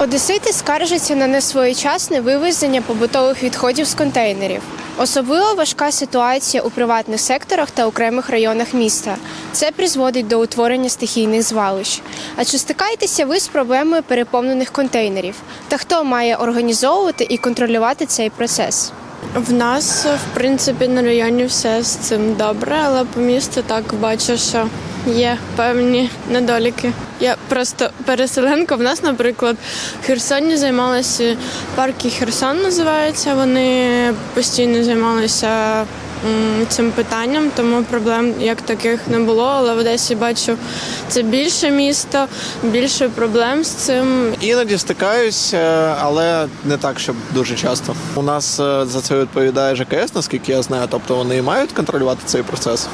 Одесити скаржаться на несвоєчасне вивезення побутових відходів з контейнерів. Особливо важка ситуація у приватних секторах та окремих районах міста. Це призводить до утворення стихійних звалищ. А чи стикаєтеся ви з проблемою переповнених контейнерів? Та хто має організовувати і контролювати цей процес? В нас, в принципі, на районі все з цим добре, але по місту так бачу, що є певні недоліки. Я просто переселенка. В нас, наприклад, в Херсоні займалися парки Херсон називаються. Вони постійно займалися цим питанням, тому проблем як таких не було. Але в Одесі бачу це більше місто, більше проблем з цим. Іноді стикаюсь, е, але не так, щоб дуже часто. У нас е, за це відповідає ЖКС, наскільки я знаю. Тобто вони мають контролювати цей процес.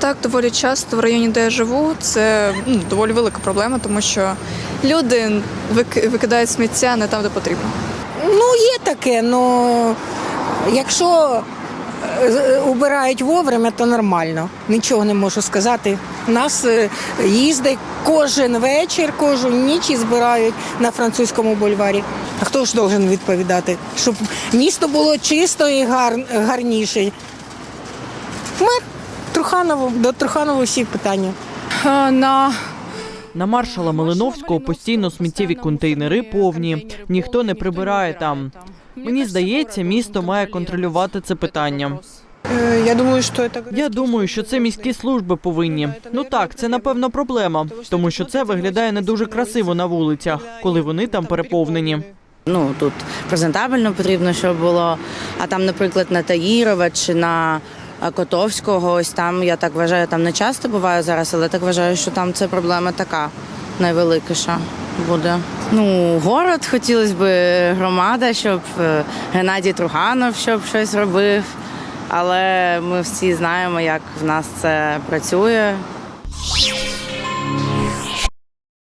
Так, доволі часто в районі, де я живу, це ну, доволі велика проблема, тому що люди викидають сміття не там, де потрібно. Ну, є таке, ну якщо е, убирають вовремя, то нормально. Нічого не можу сказати. Нас е, їздить кожен вечір, кожну ніч і збирають на французькому бульварі. А хто ж должен відповідати? Щоб місто було чисто і гар, гарніше. Мер Труханову, до Труханову всі питання. На на маршала Малиновського постійно сміттєві контейнери повні. Ніхто не прибирає там. Мені здається, місто має контролювати це питання. Я думаю, що це... Я думаю, що це міські служби повинні. Ну так, це напевно проблема, тому що це виглядає не дуже красиво на вулицях, коли вони там переповнені. Ну тут презентабельно потрібно, щоб було. А там, наприклад, на Таїрова чи на е, Котовського, ось там я так вважаю, там не часто буває зараз, але так вважаю, що там це проблема така найвеликіша буде. Ну, город хотілося б громада, щоб е, Геннадій Труганов щоб щось робив. Але ми всі знаємо, як в нас це працює.